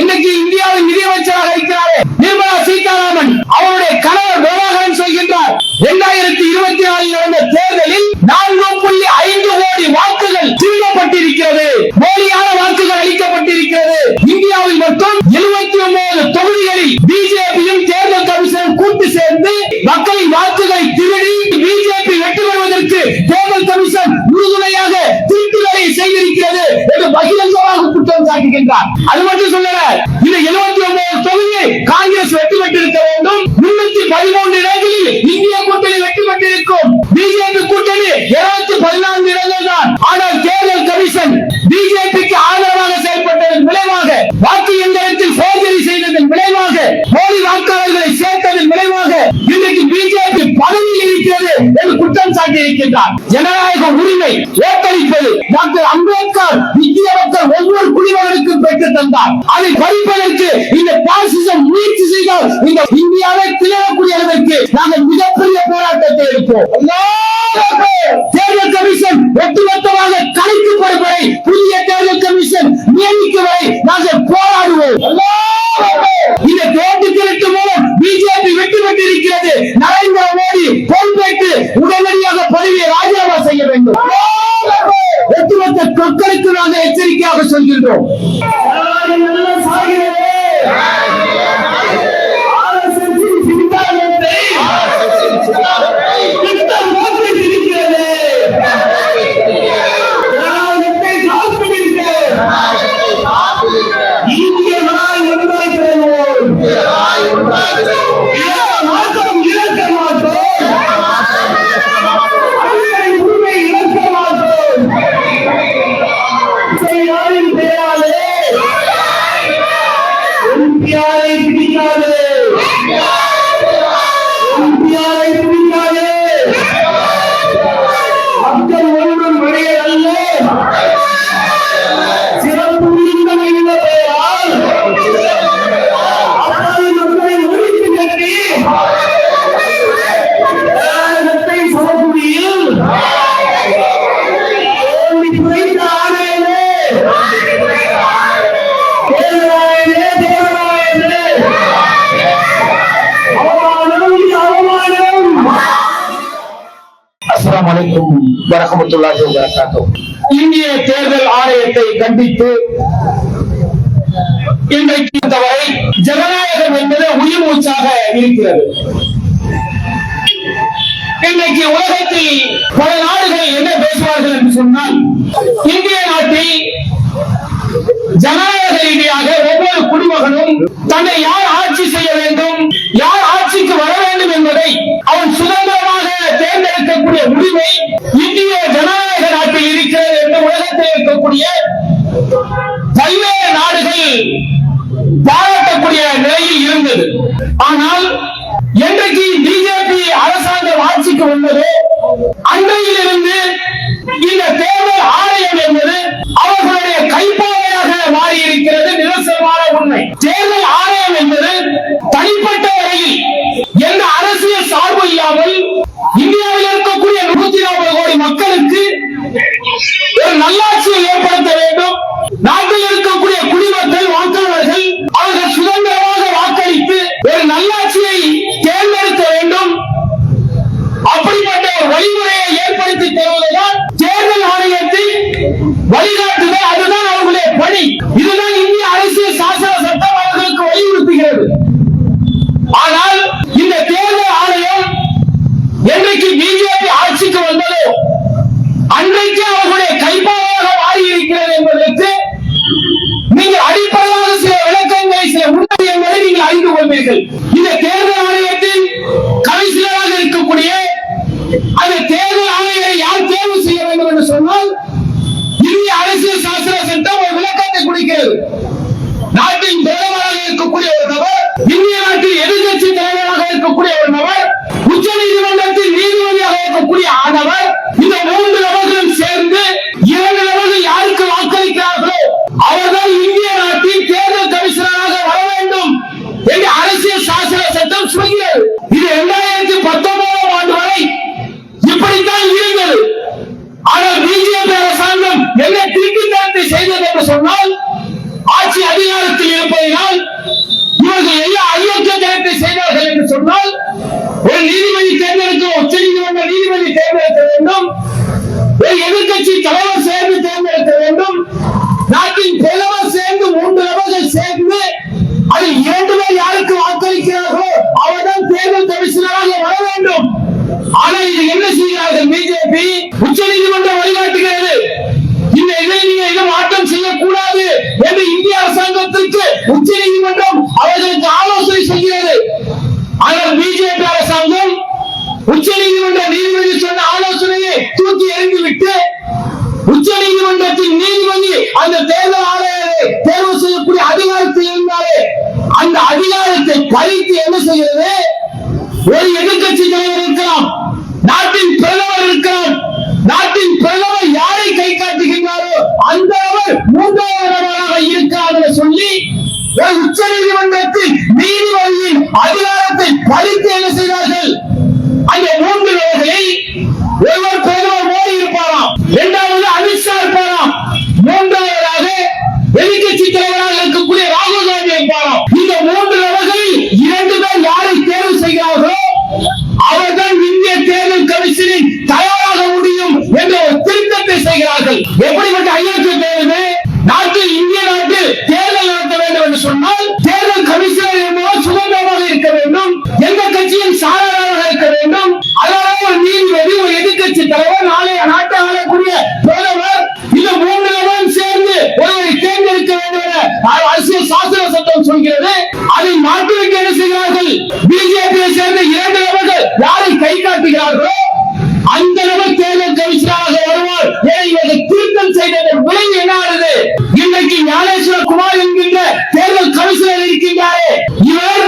இன்னைக்கு இந்தியாவின் நிதியமைச்சராக இருக்கிறாரே நிர்மலா சீதாராமன். அவருடைய கணவர் விவகாரம் சொல்கின்றார். இரண்டாயிரத்தி இருபத்தி நாலில் நடந்த தேர்தலில் நான்கு புள்ளி ஐந்து கோடி வாக்குகள் திருடப்பட்டிருக்கிறது போலியான வாக்குகள் அளிக்கப்பட்டிருக்கிறது. இந்தியாவில் மட்டும் எழுபத்தி ஒன்பது தொகுதிகளில் பிஜேபியும் தேர்தல் கமிஷனும் கூட்டு சேர்ந்து மக்களின் வாக்குகளை திருடி பிஜேபி வெற்றி பெறுவதற்கு தேர்தல் கமிஷன் உறுதுணையாக திருட்டுகளை செய்திருக்கிறது என்று பகிரங்கமாக குற்றம் சாட்டுகின்றார். அது மட்டும் சொல்லல இந்த எழுபத்தி ஒன்பது தொகுதியை காங்கிரஸ் வெற்றி பெற்றிருக்க வேண்டும். முன்னூத்தி பதிமூன்று இடங்களில் இந்திய கூட்டணி வெற்றி பெற்றிருக்கும். பிஜேபி கூட்டணி இருநூத்தி பதினான்கு இடங்கள் தான் ஆனால் தேர்தல் கமிஷன் பிஜேபிக்கு ஆதரவாக செயல்பட்டதன் விளைவாக வாக்கு எந்திரத்தில் சோதனை செய்ததன் விளைவாக போலி வாக்காளர்களை சேர்த்ததன் விளைவாக இன்றைக்கு பிஜேபி பதவியில் இருக்கிறது என்று குற்றம் சாட்டி இருக்கின்றார் ஜனநாயக உரிமை ஓட்டளிப்பது டாக்டர் அம்பேத்கர் இந்திய மக்கள் ஒவ்வொரு குடிமகனுக்கும் பெற்று தந்தார். அதை பறிப்பதற்கு இந்த பாசிசம் முயற்சி செய்தால் இந்த இந்தியாவை திணறக்கூடிய அளவிற்கு நாங்கள் மிகப்பெரிய போராட்டத்தை எடுப்போம். தேர்தல் கமிஷன் ஒட்டுமொத்தமாக கலைக்கப்படும் வரை புதிய தேர்தல் கமிஷன் நியமிக்கும் வரை நாங்கள் போராடுவோம். அல்லாஹ் அக்பர். இந்த தேர்தல் மூலம் பிஜேபி வெற்றி பெற்றிருக்கிறது. நரேந்திர மோடி பொறுப்பேற்று உடனடியாக பதவியை ராஜினாமா செய்ய வேண்டும். ஒட்டுமொத்த மக்களுக்கு நாங்கள் எச்சரிக்கையாக சொல்கின்றோம். Yeah. அலைக்கும் வரஹ்மத்துல்லாஹி இந்திய தேர்தல் ஆணையத்தை கண்டித்து இன்றைக்கு வரை ஜனநாயகம் என்பது உயிர் மூச்சாக இருக்கிறது. இன்றைக்கு உலகத்தில் பல நாடுகள் என்ன பேசுவார்கள் என்று சொன்னால் இந்திய நாட்டில் ஜனநாயக ரீதியாக ஒவ்வொரு குடிமகனும் தன்னை யார் ஆட்சி செய்ய வேண்டும் யார் ஆட்சிக்கு வர வேண்டும் என்பதை அவன் சுதந்திரமாக செய்யக்கூடிய உரிமை இந்திய ஜனநாயக நாட்டில் இருக்கிறது என்று உலகத்தில் இருக்கக்கூடிய பல்வேறு நாடுகள் பாராட்டக்கூடிய நிலையில் இருந்தது. ஆனால் என்றைக்கு பிஜேபி அரசாங்கம் ஆட்சிக்கு வந்ததோ அன்றையிலிருந்து இந்த தேர்தல் ஆணையம் என்பது அவர்களுடைய கைப்பாவையாக மாறி இருக்கிறது நிதர்சனமான உண்மை. தேர்தல் ஆணையம் என்பது தனிப்பட்ட வகையில் எந்த அரசியல் சார்பு இல்லாமல் இந்தியாவில் அரசாங்கத்திற்கு உச்ச நீதிமன்றம் அவர்களுக்கு ஆலோசனை செய்கிறது ஆனால் பிஜேபி அரசாங்கம் உச்ச நீதிமன்ற நீதிபதி சொன்ன ஆலோசனையை தூக்கி எறிந்துவிட்டு உச்ச நீதிமன்றத்தின் நீதிபதி அந்த தேர்தல் ஆணையரை தேர்வு செய்யக்கூடிய அதிகாரத்தில் இருந்தாலே அந்த அதிகாரத்தை பறித்து என்ன செய்கிறது? ஒரு எதிர்கட்சி தலைவர் இருக்கலாம் நாட்டின் பிரதமர் இருக்கிறார் நாட்டின் பிரதமர் யாரை கை காட்டுகின்றாரோ அந்த அவர் மூன்றாவது நபராக சொல்லி உச்ச நீதிமன்றத்தில் நீதிபதியின் அதிகாரத்தை பறித்து என்ன செய்தார்கள்? அந்த மூன்று நபர்களை ஒருவர் பிரதமர் மோடி இருப்பாராம் இரண்டாவது அமித்ஷா இருப்பாராம் மூன்றாவதாக எதிர்கட்சி தலைவராக இருக்கக்கூடிய ராகுல் காந்தி இருப்பாராம். இந்த மூன்று நபர்களில் இரண்டு பேர் யாரை தேர்வு செய்கிறார்களோ அவர்தான் செய்கிறார்கள் எப்படிப்பட்ட ஐயோக்கிய பேருமே நாட்டில் இந்திய நாட்டில் தேர்தல் நடத்த வேண்டும் என்று சொன்னால் தேர்தல் கமிஷனர் என்பவர் சுதந்திரமாக இருக்க வேண்டும் எந்த கட்சியின் சாராளராக இருக்க வேண்டும் அதனால ஒரு நீதிபதி ஒரு எதிர்கட்சி தலைவர் நாளை நாட்டை ஆளக்கூடிய பிரதமர் இந்த மூன்று நபரும் சேர்ந்து ஒருவரை தேர்ந்தெடுக்க வேண்டும் என அரசியல் சாசன சட்டம் சொல்கிறது. அதை மாற்றுவதற்கு என்ன செய்கிறார்கள்? பிஜேபியை சேர்ந்த இரண்டு நபர்கள் யாரை கை காட்டுகிறார்களோ அந்த நபர் செய்ததன் விளைவு என்ன ஆனது இன்றைக்கு ஞானேஸ்வர குமார் என்கின்ற தேர்தல் கமிஷனர் இருக்கின்றாரே. இவர்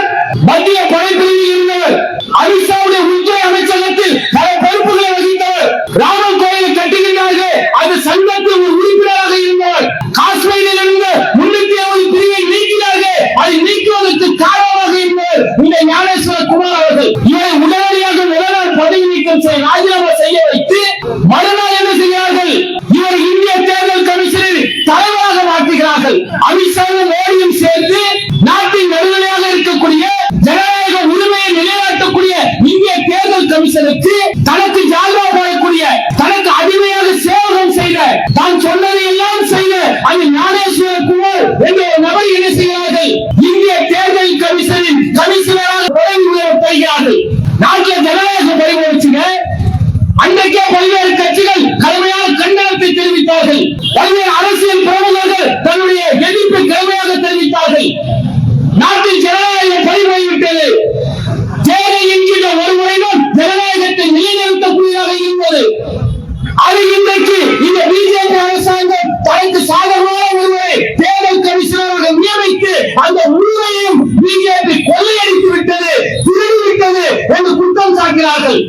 மத்திய படைப்பிரிவில் இருந்தவர். அமித்ஷாவுடைய உள்துறை அமைச்சகத்தில் பல பொறுப்புகளை வகித்தவர். ராமன் கோயில் கட்டுகின்றார்கள். அந்த சங்கத்தில் ஒரு உறுப்பினராக இருந்தவர். காஷ்மீரில் இருந்து முன்னூத்தி அறுபது பிரிவை நீக்கினார்கள். அதை நீக்குவதற்கு காரணமாக இருந்தவர் இந்த ஞானேஸ்வர குமார் அவர்கள். இவரை உடனடியாக முதல்வர் பதவி நீக்கம் செய்ய ராஜினாமா செய்ய வைத்து மறுநாள் மாற்றுகிறார்கள் அமித்ஷாவும் மோடியும் சேர்ந்து நாட்டின் நடுநிலையாக இருக்கக்கூடிய ஜனநாயக உரிமையை நிலைநாட்டக்கூடிய இந்திய தேர்தல் கமிஷனுக்கு தனக்கு ஜால்ரா போடக்கூடிய தனக்கு அடிமையாக சேவகம் செய்த தான் சொன்னதை எல்லாம் செய்த அந்த ஞானேஸ்வர குமார் என்ற ஒரு நபர் என்ன செய்கிறார்கள்? இந்திய தேர்தல் கமிஷனின் கமிஷனராக பதவி உயர்வு பெறுகிறார்கள் நாட்டில் ஜனநாயகம் பறிபோச்சுங்க அன்றைக்கே பல்வேறு கட்சிகள் கடுமையான கண்டனத்தை தெரிவித்தார்கள். பல்வேறு குற்றம்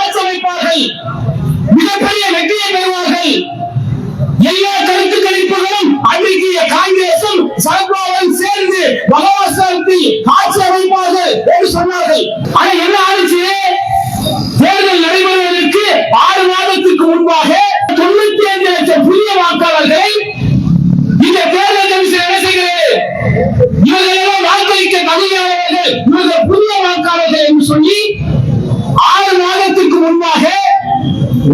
ஆட்சி அமைப்பார்கள் மிகப்பெரிய வெற்றியை பெறுவார்கள். எல்லா கருத்து கணிப்புகளும் அன்றைக்கு காங்கிரசும் சரத்பாவும் சேர்ந்து மகாராஷ்டிரத்தில் ஆட்சி அமைப்பார்கள் என்று சொன்னார்கள். ஆனா என்ன ஆச்சு தேர்தல் நடைபெறுவதற்கு ஆறு மாதத்துக்கு முன்பாக தொண்ணூத்தி ஐந்து லட்சம் புதிய வாக்காளர்களை இந்த தேர்தல் கமிஷன் என்ன செய்கிறது? இவர்கள் எல்லாம் வாக்களிக்க தகுதியானவர்கள். இவர்கள் புதிய வாக்காளர்கள் என்று சொல்லி ஆறு மாதத்திற்கு முன்பாக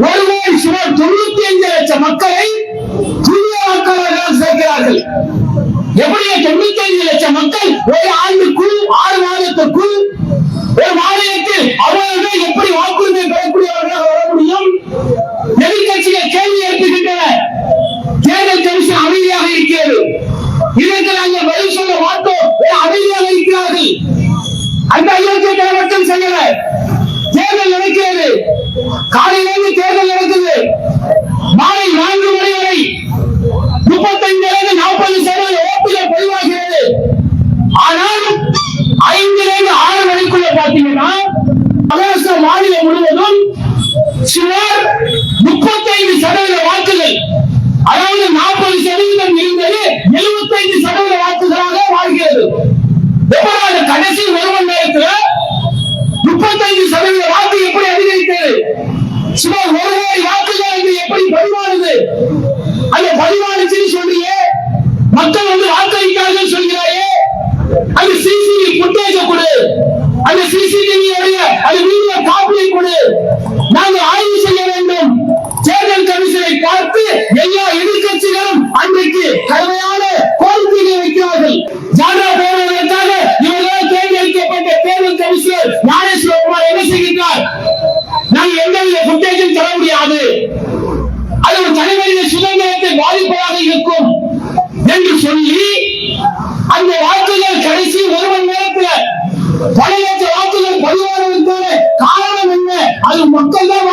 ஒரு கோடி சுமார் தொண்ணூத்தி ஐந்து லட்சம் மக்களை புதிய மக்களாக சேர்க்கிறார்கள். எப்படியே தொண்ணூத்தி ஐந்து லட்சம் மக்கள் ஒரு ஆண்டுக்குள் ஆறு மாதத்துக்குள் ஒரு மாநிலத்தில் அவர்கள் எப்படி வாக்குரிமை பெறக்கூடியவர்களாக வர முடியும்? எதிர்கட்சிகள் கேள்வி எழுப்புகின்றன. தேர்தல் கமிஷன் அமைதியாக இருக்கிறது. இதற்கு நாங்கள் பதில் சொல்ல மாட்டோம் செய்யல தேர்தல் நடக்கிறது காலையிலிருந்து தேர்தல் நடக்குது மாலை நான்கு மணி வரை முப்பத்தைந்திலிருந்து நாற்பது சதவீத ஓட்டுகள் பதிவாகிறது ஆனால் ஐந்திலிருந்து ஆறு மணிக்குள்ள பாத்தீங்கன்னா மகாராஷ்டிரா மாநிலம் முழுவதும் சுமார் முப்பத்தைந்து சதவீத வாக்குகள் அதாவது நாற்பது சதவீதம் இருந்தது எழுபத்தைந்து சதவீத வாக்குகளாக வாழ்கிறது. எவ்வளவு கடைசி ஒரு மணி நேரத்தில் முப்பத்தைந்து சதவீத வாக்கு எப்படி அதிகரித்தது? சுமார் ஒரு கோடி வாக்குகள் என்று எப்படி பதிவானது? அந்த பதிவானுச்சுன்னு சொல்றியே மக்கள் வந்து வாக்களித்தார்கள் சொல்கிறாயே அந்த சிசிடிவி புட்டேஜ கொடு. அந்த சிசிடிவி அது வீடியோ காப்பியை கொடு. நாங்கள் ஆய்வு செய்ய வேண்டும். தேர்தல் கமிஷனை பார்த்து எல்லா எதிர்கட்சிகளும் அன்றைக்கு கடுமையான கோரிக்கையை வைக்கிறார்கள். ஜாதா பேரவர்களுக்காக இவர்களால் தேர்ந்தெடுக்கப்பட்ட தேர்தல் கமிஷனர் ஞானேஸ்வரகுமார் என்ன செய்கின்றார்? நாங்கள் எந்தவித புட்டேஜும் தர முடியாது. அது ஒரு தலைவரின் சுதந்திரத்தை பாதிப்பதாக இருக்கும் என்று சொல்லி அந்த வாக்குகள் கடைசி ஒரு மணி நேரத்துல பல லட்ச வாக்குகள் பதிவானதற்கான காரணம் என்ன அது மக்கள் தான்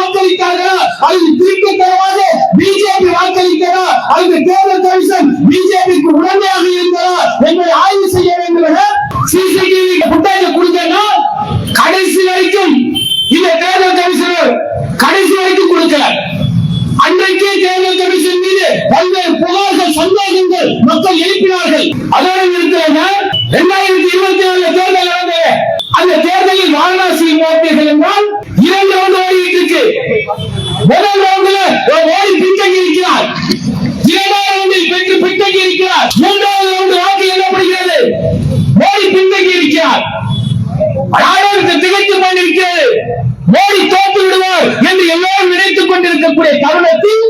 முதல் ரவுண்ட்ல மோடி ஓடி பின்தங்கி இருக்கிறார். இரண்டாவது ரவுண்டில் பெற்று பின்தங்கி இருக்கிறார். மூன்றாவது ரவுண்ட் வாக்கு எண்ணப்படுகிறது மோடி பின்தங்கி இருக்கிறார். நாடாளுக்கு திகைத்து கொண்டிருக்கிறது மோடி தோற்று விடுவார் என்று எல்லோரும் நினைத்துக் கொண்டிருக்கக்கூடிய தருணத்தில்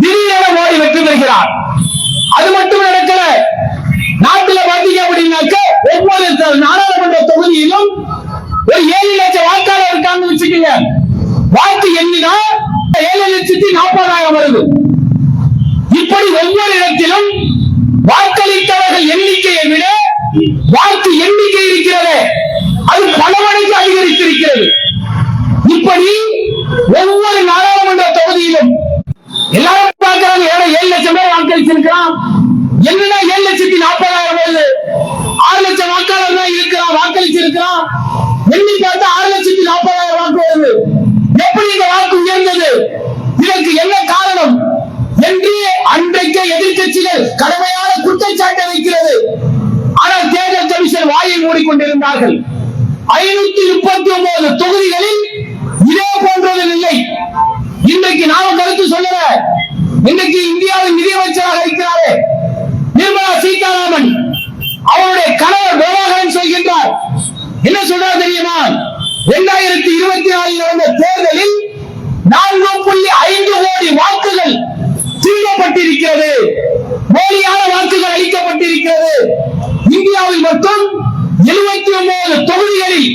திடீரென மோடி வெற்றி பெறுகிறார். அது மட்டும் நடக்கல. நாட்டுல பாத்தீங்க அப்படின்னாக்க ஒவ்வொரு த- நாடாளுமன்ற தொகுதியிலும் ஒரு ஏழு லட்சம் வாக்காளர் இருக்காங்கன்னு வச்சுக்கோங்க. வாக்கு எண்ணினா ஏழு லட்சத்தி நாற்பதாயிரம் வருது. இப்படி ஒவ்வொரு இடத்திலும் வாக்களித்தவர்கள் எண்ணிக்கையை விட வாக்கு எண்ணிக்கை இருக்கிறது. அது பல மடங்கு அதிகரித்திருக்கிறது. இப்படி ஒவ்வொரு நாடாளுமன்ற தொகுதியிலும் எல்லாரும் பார்க்கிறாங்க ஏழு லட்சம் பேர் வாக்களிச்சிருக்கிறான். என்னன்னா ஏழு லட்சத்தி நாற்பதாயிரம் வருது? அன்றைக்கு எதிர்க்கட்சிகள் கடுமையான குற்றச்சாட்டை வைக்கிறது. ஆனால் தேர்தல் கமிஷன் வாயை மூடிக்கொண்டிருந்தார்கள். ஐநூத்தி முப்பத்தி ஒன்பது தொகுதிகளில் இதே போன்றது இல்லை. இன்றைக்கு நாம கருத்து சொல்லல. இன்னைக்கு இந்தியாவின் நிதியமைச்சராக இருக்கிறாரே நிர்மலா சீதாராமன். அவருடைய கணவர் விவகாரம் சொல்கின்றார். என்ன சொல்றார் தெரியுமா? இரண்டாயிரத்தி இருபத்தி நாலில் நடந்த தேர்தலில் நான்கு புள்ளி ஐந்து கோடி வாக்குகள் சீரப்பட்டிருக்கிறது போலியான வாக்குகள் அளிக்கப்பட்டிருக்கிறது. இந்தியாவில் மட்டும் எழுபத்தி ஒன்பது தொகுதிகளில்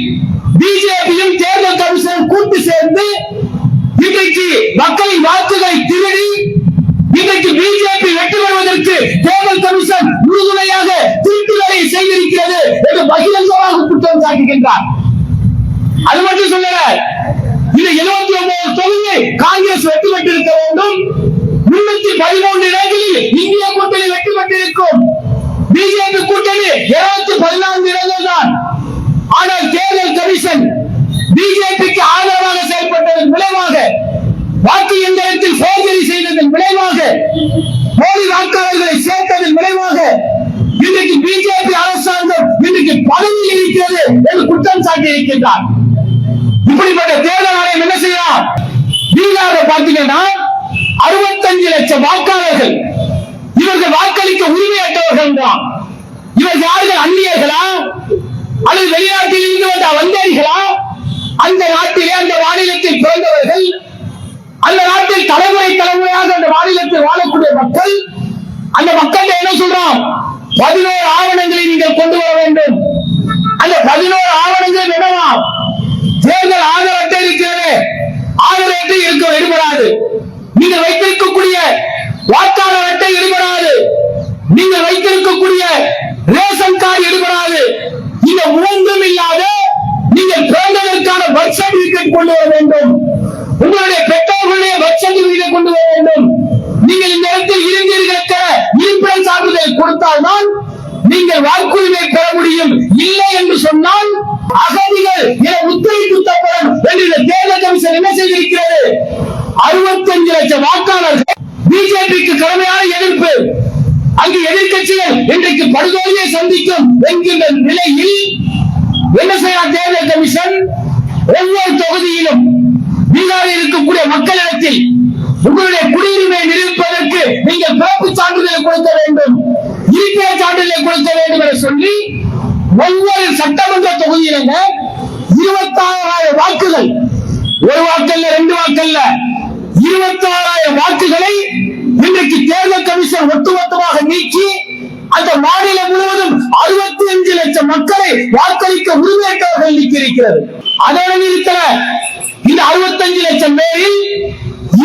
பிஜேபியும் தேர்தல் கமிஷனும் கூட்டு சேர்ந்து இன்றைக்கு மக்களின் வாக்குகளை திருடி இன்றைக்கு பிஜேபி வெற்றி பெறுவதற்கு தேர்தல் கமிஷன் உறுதுணையாக திருட்டுகளை செய்திருக்கிறது என்று பகிரங்கமாக குற்றம் சாட்டுகின்றார். அது மட்டும் சொல்லல இது எழுபத்தி ஒன்பது தொகுதியை காங்கிரஸ் வெற்றி பெற்றிருக்க வேண்டும். முன்னூத்தி பதிமூன்று இடங்களில் இந்திய கூட்டணி வெற்றி பெற்றிருக்கும். பிஜேபி கூட்டணி இருநூத்தி பதினான்கு இடங்கள் தான் ஆனால் தேர்தல் கமிஷன் பிஜேபிக்கு ஆதரவாக செயல்பட்டதன் விளைவாக வாக்கு எந்திரத்தில் சோதனை செய்ததன் விளைவாக போலி வாக்காளர்களை சேர்த்ததன் விளைவாக இன்றைக்கு பிஜேபி அரசாங்கம் இன்றைக்கு பதவி இருக்கிறது என்று குற்றம் சாட்டி இருக்கின்றார் இப்படிப்பட்ட தேர்தல் ஆணையம் என்ன செய்யலாம் பீகார்ல பார்த்தீங்கன்னா அறுபத்தஞ்சு லட்சம் வாக்காளர்கள். இவர்கள் வாக்களிக்க உரிமையற்றவர்கள் தான். இவர்கள் யார்கள்? அந்நியர்களா? அல்லது வெளிநாட்டில் இருந்து வந்த வந்தேரிகளா? அந்த நாட்டிலே அந்த மாநிலத்தில் பிறந்தவர்கள்? அந்த நாட்டில் தலைமுறை தலைமுறையாக அந்த மாநிலத்தில் வாழக்கூடிய மக்கள்? அந்த மக்கள் என்ன சொல்றோம் பதினோரு ஆவணங்களை நீங்கள் கொண்டு வர வேண்டும். அந்த பதினோரு ஆவணங்கள் என்னவா? தேர்தல் ஆதரவு அட்டை இருக்கிறது. ஆதரவு அட்டை இருக்க எடுபடாது நீங்கள் வைத்திருக்கக்கூடிய வாக்காளர் அட்டை எடுபடாது நீங்கள் வைத்திருக்கக்கூடிய ரேஷன் கார்டு எடுபடாது இந்த மூன்றும் இல்லாத நீங்கள் பிறந்ததற்கு கொண்டு வர வேண்டும். உங்களுடைய பெற்றோர்களுடைய பர்த் சர்டிபிகேட் கொண்டு வர வேண்டும். நீங்கள் இந்த இடத்தில் இருந்தீர்கள் இருப்பிடம் சான்றிதழ் கொடுத்தால்தான் நீங்கள் வாக்குரிமை பெற முடியும். இல்லை என்று சொன்னால் அகதிகள் என முத்திரை குத்தப்படும் என்று தேர்தல் கமிஷன் என்ன செய்திருக்கிறது? அறுபத்தஞ்சு லட்சம் வாக்காளர்கள் பிஜேபிக்கு கடுமையான எதிர்ப்பு. அங்கு எதிர்க்கட்சிகள் இன்றைக்கு படுகொலையை சந்திக்கும் என்கின்ற நிலையில் என்ன செய்யலாம் தேர்தல் கமிஷன்? ஒவ்வொரு தொகுதியிலும் பீகாரில் இருக்கக்கூடிய மக்களிடத்தில் உங்களுடைய குடியுரிமை நிரூபிப்பதற்கு நீங்கள் பிறப்பு சான்றிதழை கொடுக்க வேண்டும். இருப்பிட சான்றிதழை கொடுக்க வேண்டும் என சொல்லி ஒவ்வொரு சட்டமன்ற தொகுதியிலுங்க இருபத்தாறாயிரம் வாக்குகள். ஒரு வாக்கல்ல ரெண்டு வாக்கல்ல இருபத்தாறாயிரம் வாக்குகளை இன்றைக்கு தேர்தல் கமிஷன் ஒட்டுமொத்தமாக நீக்கி அந்த மாநிலம் முழுவதும் அறுபத்தி அஞ்சு லட்சம் மக்களை வாக்களிக்க உரிமையற்றவர்கள் நீக்கியிருக்கிறது. அதோடு இருக்கிற இந்த அறுபத்தஞ்சு லட்சம் பேரில்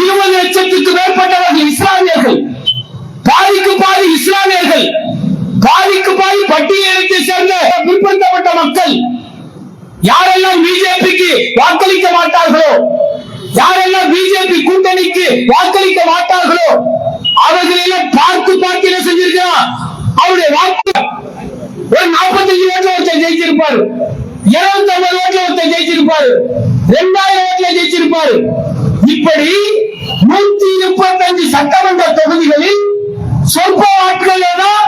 இருபது லட்சத்துக்கு மேற்பட்டவர்கள் இஸ்லாமியர்கள். பாதிக்கு பாதி இஸ்லாமியர்கள் பாதிக்கு பாதி பட்டியலத்தை சேர்ந்த பிற்படுத்தப்பட்ட மக்கள் யாரெல்லாம் பிஜேபிக்கு வாக்களிக்க மாட்டார்களோ யாரெல்லாம் பிஜேபி கூட்டணிக்கு வாக்களிக்க மாட்டார்களோ அவர்களெல்லாம் பார்த்து பார்த்து என்ன செஞ்சிருக்கிறான் அவருடைய வாக்கு. ஒரு நாற்பத்தஞ்சு ஓட்டுல ஒருத்தர் ஜெயிச்சிருப்பாரு. இருபத்தி ஒன்பது ஓட்டுல ஒருத்தர் ஜெயிச்சிருப்பாரு. ரெண்டாயிரம் ஓட்டுல ஜெயிச்சிருப்பாரு. இப்படி நூத்தி முப்பத்தஞ்சு சட்டமன்ற தொகுதிகளில் சொற்ப வாக்குகள் தான்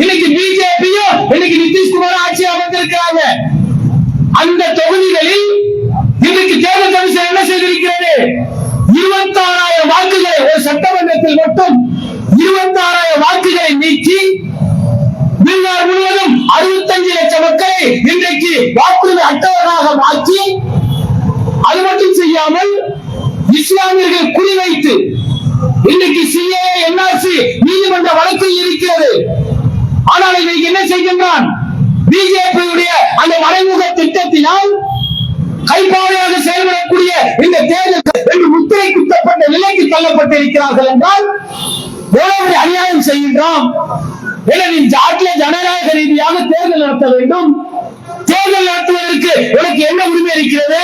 இன்னைக்கு பிஜேபியும் இன்னைக்கு நிதிஷ்குமார் ஆட்சி அமைந்திருக்கிறாங்க அந்த தொகுதிகளில் இன்னைக்கு தேர்தல் கமிஷன் என்ன செய்திருக்கிறது? இருபத்தி ஆறாயிரம் வாக்குகளை ஒரு சட்டமன்றத்தில் மட்டும் இருபத்தி ஆறாயிரம் வாக்குகளை நீக்கி பீகார் முழுவதும் அறுபத்தஞ்சு லட்சம் மக்களை இன்றைக்கு வாக்குரிமை அட்டவராக மாற்றி அது மட்டும் செய்யாமல் இஸ்லாமியர்கள் குறிவைத்து இன்னைக்கு சிஏ என்ஆர்சி நீதிமன்ற வழக்கில் இருக்கிறது. ஆனால் இன்னைக்கு என்ன செய்கின்றான்? பிஜேபியுடைய அந்த மறைமுக திட்டத்தினால் கைப்பாவையாக செயல்படக்கூடிய இந்த தேர்தல் என்று முத்திரை குத்தப்பட்ட நிலைக்கு தள்ளப்பட்டிருக்கிறார்கள் என்றால் எவ்வளவு அநியாயம் செய்கின்றோம் எனவே இந்த நாட்டில் ஜனநாயக ரீதியாக தேர்தல் நடத்த வேண்டும். தேர்தல் நடத்துவதற்கு உனக்கு என்ன உரிமை இருக்கிறது?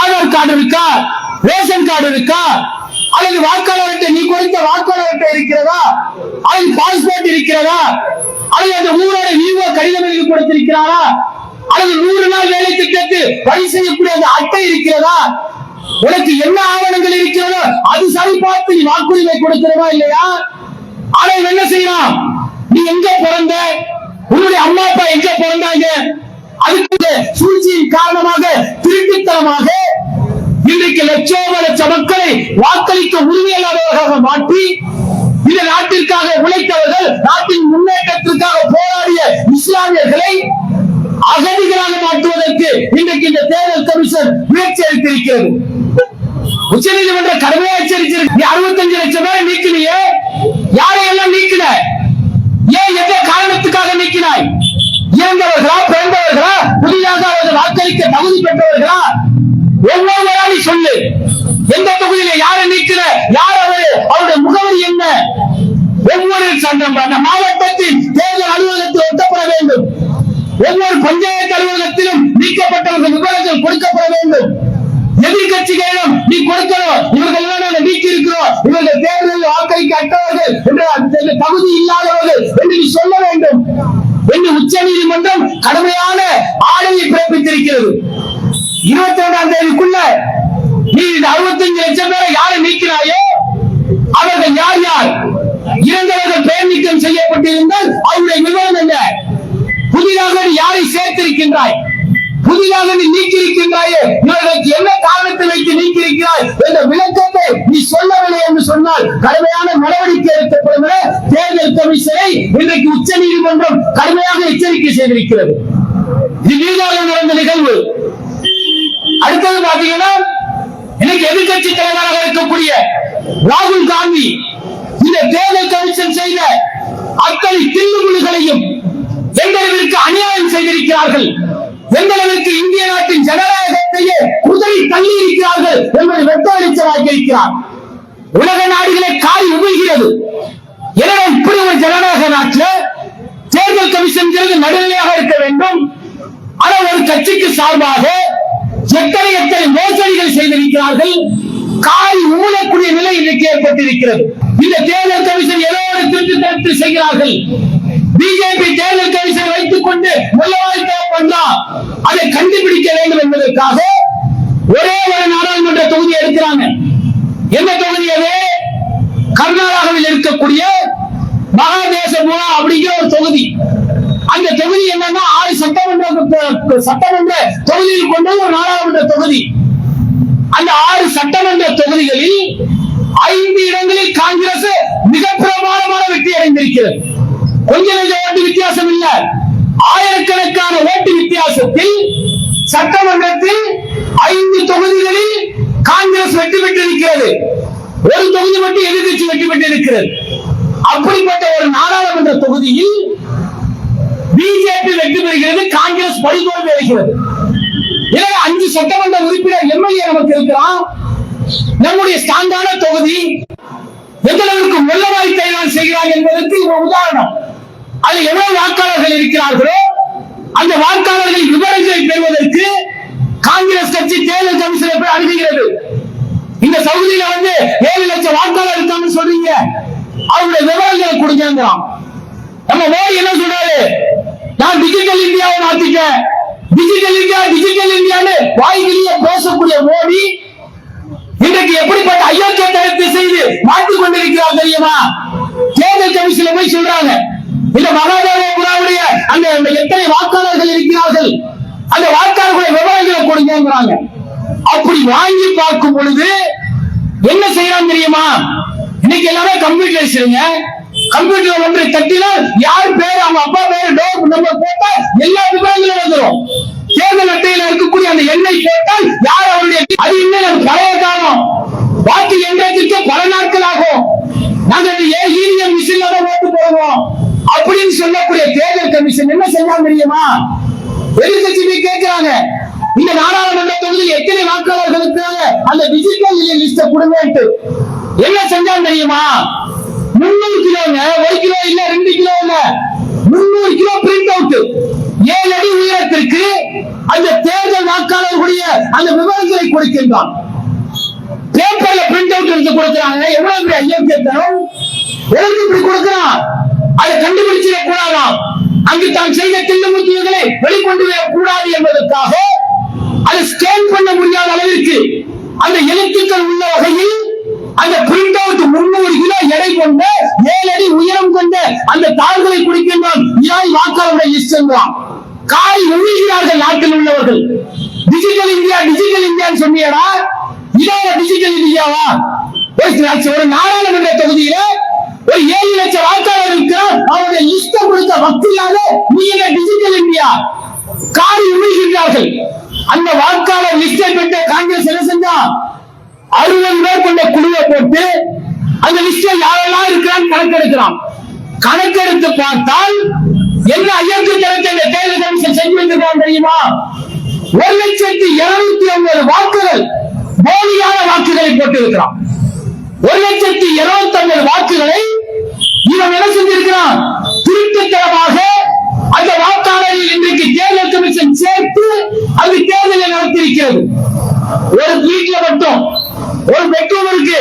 ஆதார் கார்டு இருக்கா? ரேஷன் கார்டு இருக்கா? அல்லது வாக்காளர் அட்டை நீ கொடுத்த வாக்காளர் அட்டை இருக்கிறதா? அல்லது பாஸ்போர்ட் இருக்கிறதா? அல்லது அந்த ஊரோட விவோ கடிதம் எழுதி கொடுத்திருக்கிறாரா? அல்லது நூறு நாள் வேலை திட்டத்து பதிவு செய்யக்கூடிய அந்த அட்டை இருக்கிறதா? உனக்கு என்ன ஆவணங்கள் இருக்கிறதோ அது சரி பார்த்து நீ வாக்குரிமை கொடுக்கிறதா இல்லையா? ஆனா என்ன செய்யலாம் நீ எங்க பிறந்த? உன்னுடைய அம்மா அப்பா எங்க பிறந்தாங்க? அதுக்கு சூழ்ச்சியின் காரணமாக திருட்டுத்தனமாக இன்றைக்கு லட்சோப லட்ச மக்களை வாக்களிக்க உரிமையாளர்களாக மாற்றி இந்த நாட்டிற்காக உழைத்தவர்கள் நாட்டின் முன்னேற்றத்திற்காக போராடிய இஸ்லாமியர்களை அகதிகளாக மாற்றுவதற்கு இன்றைக்கு இந்த தேர்தல் கமிஷன் முயற்சி எடுத்திருக்கிறது. உச்ச நீதிமன்ற கடுமையா எச்சரிச்சிருக்கு அறுபத்தஞ்சு லட்சம் பேரை நீக்கினியே. யாரையெல்லாம் நீக்கின? ஏன் எந்த காரணத்துக்காக நீக்கினாய்? இறந்தவர்களா பிறந்தவர்களா? புதிதாக அவர்கள் வாக்களிக்க தகுதி பெற்றவர்களா? ஒவ்வொருவராலும் சொல்லு. எந்த தொகுதியில யாரை நீக்கிற யார் அவரு அவருடைய முகவரி என்ன? ஒவ்வொரு சட்டம் அந்த மாவட்டத்தின் தேர்தல் அலுவலகத்தில் ஒட்டப்பட வேண்டும். ஒவ்வொரு பஞ்சாயத்து அலுவலகத்திலும் நீக்கப்பட்டவர்கள் விவரங்கள் கொடுக்கப்பட வேண்டும். எதிர்கட்சிகளிடம் நீ கொடுக்கணும். இவர்கள் எல்லாம் நாங்கள் நீக்கி இருக்கிறோம் இவர்கள் தேர்தலில் வாக்களிக்க அட்டவர்கள் என்று தகுதி இல்லாதவர்கள் என்று நீ சொல்ல வேண்டும். என்று உச்ச நீதிமன்றம் கடுமையான ஆணையை பிறப்பித்திருக்கிறது. இருபத்தி ஒன்றாம் தேதிக்குள்ள நீ இந்த அறுபத்தஞ்சு லட்சம் பேரை யாரை நீக்கிறாயோ அவர்கள் யார் யார்? இறந்தவர்கள் பெயர் நீக்கம் செய்யப்பட்டிருந்தால் அவருடைய விவரம் என்ன? புதிதாக நீ யாரை சேர்த்திருக்கின்றாய்? புதிதாக நீ நீக்கியிருக்கின்றாயே? இவர்களுக்கு என்ன காரணத்தை வைத்து நீக்கியிருக்கிறாய் என்ற விளக்கத்தை நீ சொல்லவில்லை என்று சொன்னால் கடுமையான நடவடிக்கை எடுக்கப்படும் என தேர்தல் கமிஷனை இன்றைக்கு உச்ச நீதிமன்றம் கடுமையாக எச்சரிக்கை செய்திருக்கிறது. இது பீகாரில் நடந்த நிகழ்வு. அடுத்தது பாத்தீங்கன்னா இன்னைக்கு எதிர்கட்சி தலைவராக இருக்கக்கூடிய ராகுல் காந்தி இந்த தேர்தல் கமிஷன் செய்த அத்தனை தில்லுமுழுகளையும் எந்த அளவிற்கு அநியாயம் செய்திருக்கிறார்கள். எந்த அளவிற்கு இந்திய நாட்டின் ஜனநாயகத்தையே குதிரை தள்ளி இருக்கிறார்கள் என்பதை வெட்ட வெளிச்சமாக்கி இருக்கிறார். உலக நாடுகளை காய் உமிழ்கிறது. எனவே இப்படி ஒரு ஜனநாயக நாட்டில் தேர்தல் கமிஷன் நடுநிலையாக இருக்க வேண்டும். ஆனால் ஒரு கட்சிக்கு சார்பாக எத்தனை எத்தனை மோசடிகள் செய்திருக்கிறார்கள்? காய் ஊழக்கூடிய நிலை இன்றைக்கு ஏற்பட்டிருக்கிறது. இந்த தேர்தல் கமிஷன் ஏதோ ஒரு திருட்டு தரத்து செய்கிறார்கள் பிஜேபி தேர்தல் கமிஷன் வைத்துக் கொண்டு முள்ளவாய்த்தா பண்றா. அதை கண்டுபிடிக்க வேண்டும் என்பதற்காக ஒரே ஒரு நாடாளுமன்ற தொகுதி எடுக்கிறாங்க. என்ன தொகுதி அது? கர்நாடகாவில் இருக்கக்கூடிய மகாதேசபுரா அப்படிங்கிற ஒரு தொகுதி. அந்த தொகுதி என்னன்னா ஆறு சட்டமன்ற சட்டமன்ற தொகுதியில் கொண்ட ஒரு நாடாளுமன்ற தொகுதி. அந்த ஆறு சட்டமன்ற தொகுதிகளில் ஐந்து இடங்களில் காங்கிரஸ் மிக பிரமாணமான வெற்றி அடைந்திருக்கிறது. கொஞ்ச நெஞ்ச ஓட்டு வித்தியாசம் இல்ல. ஆயிரக்கணக்கான ஓட்டு வித்தியாசத்தில் சட்டமன்றத்தில் ஐந்து தொகுதிகளில் காங்கிரஸ் வெற்றி பெற்றிருக்கிறது. ஒரு தொகுதி மட்டும் எதிர்கட்சி வெற்றி பெற்றிருக்கிறது. அப்படிப்பட்ட ஒரு நாடாளுமன்ற தொகுதியில் பிஜேபி வெற்றி பெறுகிறது. காங்கிரஸ் படுதோல்வி அடைகிறது. எனவே அஞ்சு சட்டமன்ற உறுப்பினர் எம்எல்ஏ நமக்கு இருக்கிறான் நம்முடைய ஸ்டாண்டான தொகுதி எந்த அளவுக்கு முள்ளவாய் தயார் செய்கிறார் என்பதற்கு ஒரு உதாரணம். அது எவ்வளவு வாக்காளர்கள் இருக்கிறார்களோ அந்த வாக்காளர்கள் விவரங்களை பெறுவதற்கு காங்கிரஸ் கட்சி தேர்தல் கமிஷனை போய் அணுகுகிறது. இந்த சவுதியில வந்து ஏழு லட்சம் வாக்காளர் இருக்காங்கன்னு சொல்றீங்க. அவருடைய விவரங்களை கொடுங்கிறான் நம்ம மோடி என்ன சொல்றாரு? நான் டிஜிட்டல் இந்தியாவை மாத்திட்டேன் டிஜிட்டல் இந்தியா டிஜிட்டல் இந்தியான்னு வாய்களிய பேசக்கூடிய மோடி இன்றைக்கு எப்படிப்பட்ட அயோக்கிய தரத்தை செய்து மாற்றிக் கொண்டிருக்கிறார் தெரியுமா? தேர்தல் கமிஷன் போய் சொல்றாங்க. இந்த மகாதேவபுராவுடைய அந்த எத்தனை வாக்காளர்கள் இருக்கிறார்கள்? அந்த வாக்காளர்களுடைய விவரங்களை கொடுங்கிறாங்க அப்படி வாங்கி பார்க்கும் பொழுது என்ன செய்யறாங்க தெரியுமா? இன்னைக்கு எல்லாமே கம்ப்யூட்டரைஸ்டுங்க கம்ப்யூட்டர் ஒன்றை தட்டினால் யார் பேர் அவங்க அப்பா பேர் டோர் நம்பர் போட்டால் எல்லா விவரங்களும் வந்துடும். தேர்தல் அட்டையில இருக்கக்கூடிய அந்த எண்ணை போட்டால் யார் அவருடைய அது இன்னும் நம்ம பழைய காலம். வாக்கு எண்ணத்திற்கு பல நாட்கள் ஆகும். நாங்க ஏன் ஈவிஎம் மிஷின்ல தான் ஓட்டு போடுவோம். அப்படின்னு சொல்லக்கூடிய தேர்தல் கமிஷன் என்ன செய்யலாம் தெரியுமா? எதிர்கட்சி போய் கேட்கிறாங்க. இந்த நாடாளுமன்ற தொகுதியில் எத்தனை வாக்காளர்களுக்கு அந்த டிஜிட்டல் லிஸ்ட கொடுங்க என்ன செஞ்சாங்க தெரியுமா? முன்னூறு கிலோங்க ஒரு கிலோ இல்ல ரெண்டு கிலோ இல்ல முன்னூறு கிலோ பிரிண்ட் அவுட் ஏழு அடி உயரத்திற்கு அந்த தேர்தல் வாக்காளர்களுடைய அந்த விவரங்களை கொடுக்கின்றான். பேப்பர்ல பிரிண்ட் அவுட் எடுத்து கொடுக்கிறாங்க. எவ்வளவு பெரிய ஐயோக்கியத்தனம் எதுக்கு இப்படி கொடுக்கிறான். அதை கண்டுபிடிச்சிட கூடாதாம். அங்கு தான் செய்த தில்லுமுத்திகளை வெளிக்கொண்டு வர கூடாது என்பதற்காக அதை ஸ்கேன் பண்ண முடியாத அளவிற்கு அந்த எழுத்துக்கள் உள்ள வகையில் அந்த பிரிண்ட் அவுட் முன்னூறு கிலோ எடை கொண்ட ஏழு அடி உயரம் கொண்ட அந்த தாள்களை குடிக்கின்றான். இதாய் வாக்காளருடைய லிஸ்ட் என்றான் காய் உழுகிறார்கள் நாட்டில் உள்ளவர்கள். டிஜிட்டல் இந்தியா டிஜிட்டல் இந்தியான்னு சொன்னியடா. இதான டிஜிட்டல் இந்தியாவா ஒரு நாடாளுமன்ற தொகுதியில ஒரு ஏழு லட்சம் வாக்காளர் இருக்கிறார். அவருடைய இஷ்டம் கொடுத்த பக்தியாக நீ என்ன டிஜிட்டல் இந்தியா காரி உழுகின்றார்கள் அந்த வாக்காளர் லிஸ்டை பெற்ற காங்கிரஸ் என்ன செஞ்சா அறுபது பேர் கொண்ட குழுவை போட்டு அந்த லிஸ்ட்ல யாரெல்லாம் இருக்கிறான்னு கணக்கெடுக்கிறான். கணக்கெடுத்து பார்த்தால் என்ன ஐயத்து இந்த தேர்தல் கமிஷன் செஞ்சு வந்திருக்கான் தெரியுமா? ஒரு லட்சத்தி இருநூத்தி ஐம்பது வாக்குகள் போலியான வாக்குகளை போட்டிருக்கிறான். ஒரு லட்சத்தி இருபத்தி ஐம்பது வாக்குகளை இவன் என்ன செஞ்சிருக்கிறான் திருட்டுத்தனமாக அந்த வாக்காளர்கள் இன்றைக்கு தேர்தல் கமிஷன் சேர்த்து அது தேர்தலை நடத்தியிருக்கிறது ஒரு வீட்டுல மட்டும் ஒரு பெட்ரூம் இருக்கு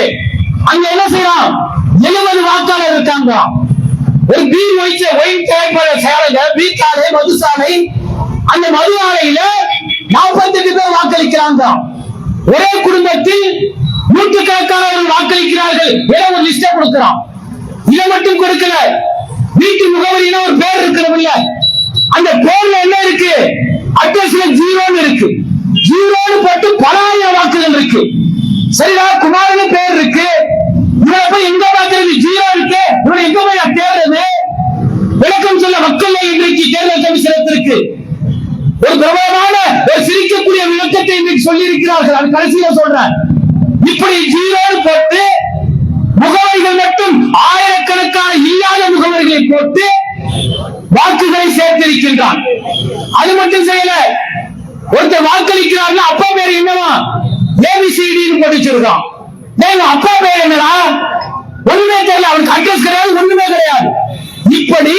அங்க என்ன செய்யலாம் எழுபது வாக்காளர் ஒரு பீர் வைச்ச ஒயின் திரைப்பட சாலையில பீர் மதுசாலை அந்த மது ஆலையில நாற்பத்தெட்டு பேர் வாக்களிக்கிறாங்க. ஒரே குடும்பத்தில் நூற்றுக்கணக்கானவர்கள் வாக்களிக்கிறார்கள் என ஒரு லிஸ்ட கொடுக்கிறான். இதை மட்டும் கொடுக்கல. வீட்டு முகவரியில ஒரு பேர் இருக்கிறது இல்ல அந்த பேர்ல என்ன இருக்கு? அட்ரஸ்ல ஜீரோன்னு இருக்கு. ஜீரோன்னு போட்டு பலாயிரம் வாக்குகள் இருக்கு. சரிதான் குமாரன் பேர் இருக்கு. போய் எங்க வாக்குறது ஜீரோ இருக்கு. இவனை எங்க போய் நான் தேடுறது? விளக்கம் சொல்ல மக்கள் இன்றைக்கு தேர்தல் கமிஷனத்திற்கு ஒரு பிரபலமான ஒரு சிரிக்கக்கூடிய விளக்கத்தை இன்றைக்கு சொல்லி இருக்கிறார்கள் அது கடைசியில சொல்றேன். இப்படி ஜீரோன்னு போட்டு முகவரிகள் மட்டும் ஆயிரக்கணக்கான இல்லாத முகவரிகளை போட்டு வாக்குகளை சேர்த்திருக்கின்றான். அது மட்டும் செய்யல. ஒருத்தர் வாக்களிக்கிறார்கள் அப்பா பேர் என்னவா? ஏபிசிடின்னு போட்டு வச்சிருக்கான். அப்பா பேர் என்னடா? ஒண்ணுமே தெரியல. அவனுக்கு அட்ரஸ் கிடையாது ஒண்ணுமே கிடையாது. இப்படி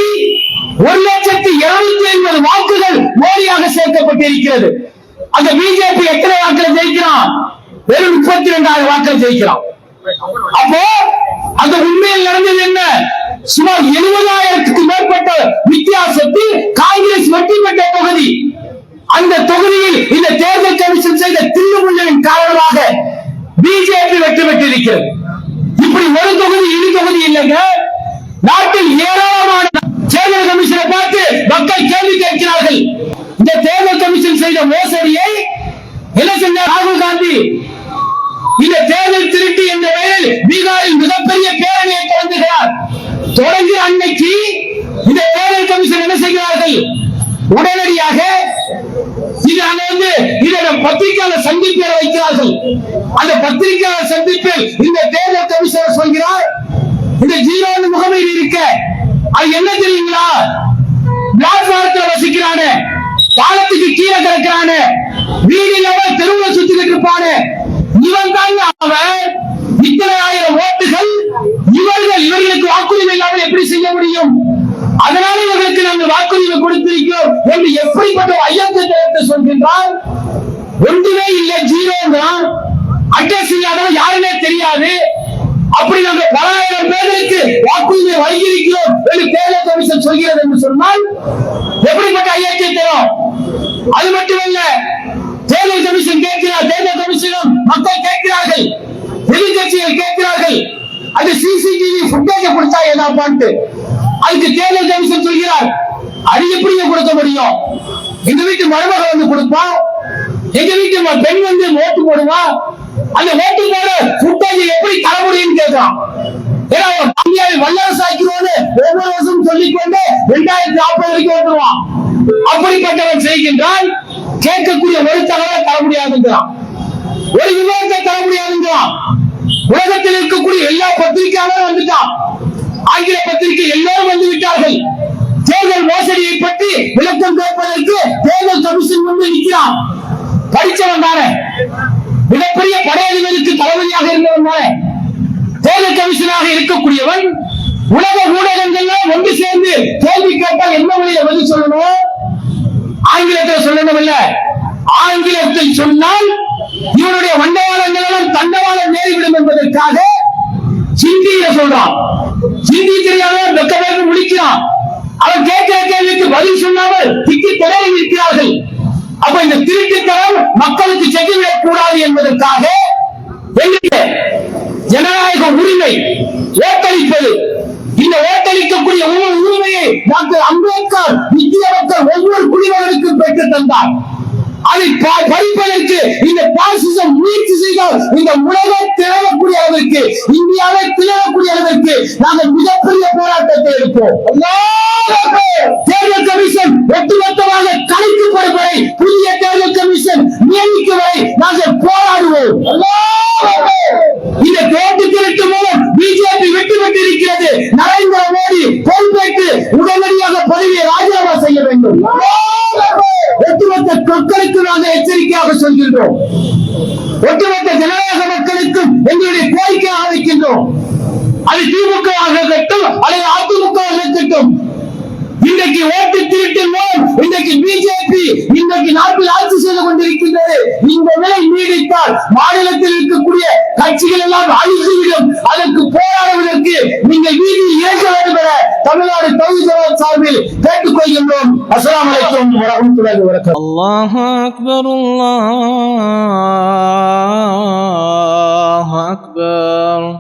ஒரு லட்சத்தி இருநூத்தி ஐம்பது வாக்குகள் மோடியாக சேர்க்கப்பட்டிருக்கிறது. அந்த பிஜேபி எத்தனை வாக்கில் ஜெயிக்கிறான்? வெறும் முப்பத்தி ரெண்டாயிரம் வாக்கில் ஜெயிக்கிறான். அப்போ அந்த உண்மையில் நடந்தது என்ன? சுமார் எழுபதாயிரத்துக்கு மேற்பட்ட வித்தியாசத்தில் காங்கிரஸ் வெற்றி பெற்ற தொகுதி. அந்த தொகுதியில் இந்த தேர்தல் கமிஷன் செய்த தில்லுமுள்ளின் காரணமாக பிஜேபி வெற்றி பெற்றிருக்கிறது இப்படி ஒரு தொகுதி இரு தொகுதி இல்லைங்க. நாட்டில் ஏராளமான தேர்தல் கமிஷனை பார்த்து மக்கள் கேள்வி கேட்கிறார்கள். இந்த தேர்தல் கமிஷன் செய்த மோசடியை என்ன செஞ்சார்? ராகுல் காந்தி? இந்த தேர்தல் திருட்டு என்ற பெயரில் பீகாரில் மிகப்பெரிய பேரணியை தொடங்குகிறார். தொடங்கிய அன்னைக்கு இந்த தேர்தல் கமிஷன் என்ன செய்கிறார்கள்? உடனடியாக இது அங்க வந்து என்னிடம் பத்திரிகையாளர் சந்திப்பை வைக்கிறார்கள். அந்த பத்திரிகையாளர் சந்திப்பில் இந்த தேர்தல் கமிஷனர் சொல்கிறார் இந்த ஜீரோ முகமையில் இருக்க அது என்ன தெரியுங்களா? பிளாட்பாரத்தில் வசிக்கிறானே பாலத்துக்கு கீழே கிடக்கிறானே வீடு இல்லாம தெருவுல சுத்திக்கிட்டு இருப்பானே. இவன் தாங்க அவன். இத்தனை ஆயிரம் ஓட்டுகள் இவர்கள் இவர்களுக்கு வாக்குரிமை இல்லாமல் எப்படி செய்ய முடியும்? அதனால இவர்களுக்கு நாங்கள் வாக்குரிமை கொடுத்திருக்கிறோம் என்று எப்படிப்பட்ட ஐயத்தை எடுத்து சொல்கின்றார் ஒன்றுமே இல்லை ஜீரோ தான். அட்ரஸ் இல்லாதவன் யாருமே தெரியாது. அப்படி நாங்க பலாயிரம் பேருக்கு வாக்குரிமை வழங்கியிருக்கிறோம் என்று தேர்தல் கமிஷன் சொல்கிறது என்று சொன்னால் எப்படிப்பட்ட ஐயத்தை தரும்? அது மட்டுமல்ல தேர்தல் கமிஷன் கேட்கிறார் தேர்தல் கமிஷனும் மக்கள் கேட்கிறார்கள் எதிர்கட்சிகள் கேட்கிறார்கள். அது சிசிடிவி ஃபுட்டேஜ் கொடுத்தா என்னப்பான்ட்டு அதுக்கு தேர்தல் கமிஷன் சொல்கிறார் அது எப்படி கொடுக்க முடியும்? எங்க வீட்டு மருமகள் வந்து கொடுப்பான் எங்க வீட்டு பெண் வந்து ஓட்டு போடுவா? அந்த ஓட்டு போட ஃபுட்டேஜ் எப்படி தர முடியும்னு கேட்கிறான் ஏன்னா அவன் இந்தியாவை வல்லரசு ஆக்கிறோன்னு ஒவ்வொரு வருஷம் சொல்லிக்கொண்டு ரெண்டாயிரத்தி நாற்பது வரைக்கும் வந்துருவான் அப்படிப்பட்டவன் செய்கின்றான். கேட்கக்கூடிய ஒரு தகவலை தர முடியாதுங்கிறான் ஒரு விவரத்தை தர முடியாதுங்கிறான் உலகத்தில் இருக்கக்கூடிய எல்லா பத்திரிகையாளரும் வந்துட்டான். ஆங்கில பத்திரிகை எல்லோரும் வந்து விட்டார்கள். தேர்தல் மோசடியை பற்றி விளக்கம் கேட்பதற்கு தேர்தல் கமிஷன் வந்து நிற்கிறான். படிச்சவன் தானே. மிகப்பெரிய படையதிபருக்கு தளபதியாக இருந்தவன் தானே. தேர்தல் கமிஷனாக இருக்கக்கூடியவன் உலக ஊடகங்கள்லாம் ஒன்று சேர்ந்து கேள்வி கேட்டால் என்ன வழியில பதில் சொல்லணும்? ஆங்கிலத்தில் சொல்லணும் இல்ல. ஆங்கிலத்தில் சொன்னால் இவனுடைய வண்டவாளங்களும் தண்டவாளம் நேரிவிடும் என்பதற்காக சிந்தியில சொல்றான். சிந்தி தெரியாத வெக்க வேக முடிக்கிறான். அவன் கேட்கிற கேள்விக்கு பதில் சொல்லாமல் திக்கி திணறி நிற்கிறார்கள். அப்ப இந்த திருட்டுத்தனம் மக்களுக்கு சென்றுவிடக் கூடாது என்பதற்காக ஜனநாயக உரிமை ஓட்டளிப்பது. இந்த ஓட்டளிக்கக்கூடிய உணவு உரிமையை டாக்டர் அம்பேத்கர் இந்திய மக்கள் ஒவ்வொரு குடிமகனுக்கும் பெற்று தந்தார். அதை பறிப்பதற்கு இந்த பாசிசம் முயற்சி செய்தால் இந்த உலகம் திரளக்கூடிய அளவிற்கு இந்தியாவை திரளக்கூடிய அளவிற்கு நாங்கள் மிகப்பெரிய போராட்டத்தை எடுப்போம் அல்லாஹ் அக்பர். தேர்தல் கமிஷன் ஒட்டுமொத்தமாக கலைக்கப்படும் வரை புதிய தேர்தல் கமிஷன் நியமிக்கும் வரை நாங்கள் போராடுவோம் அல்லாஹ் அக்பர். இந்த தேர்தல் திருட்டு மூலம் பிஜேபி வெற்றி பெற்றிருக்கிறது நரேந்திர மோடி பொறுப்பேற்று உடனடியாக பதவியை ராஜினாமா செய்ய வேண்டும் அல்லாஹ் அக்பர். ஒட்டுமொத்த மக்களுக்கு நாங்கள் எச்சரிக்கையாக சொல்கின்றோம். ஒட்டுமொத்த ஜனநாயக மக்களுக்கு எங்களுடைய கோரிக்கையாக வைக்கின்றோம் அது திமுக இருக்கட்டும் அல்லது அதிமுக இருக்கட்டும். இன்றைக்கு ஓட்டு திருட்டின் மூலம் இன்றைக்கு பிஜேபி இன்றைக்கு நாட்டில் ஆட்சி செய்து கொண்டிருக்கின்றது. இந்த நிலை நீடித்தால் மாநிலத்தில் இருக்கக்கூடிய கட்சிகள் எல்லாம் அழிந்துவிடும் அதற்கு போராடுவதற்கு நீங்கள் வீதியில் இயக்க வேண்டும் என தமிழ்நாடு தொகுதி சார்பில் கேட்டுக்கொள்கின்றோம். அஸ்லாம் வலைக்கம் வரமத்துலாஹி வபரகாத்துஹு அல்லாஹ் அக்பர் அல்லாஹ் அக்பர்.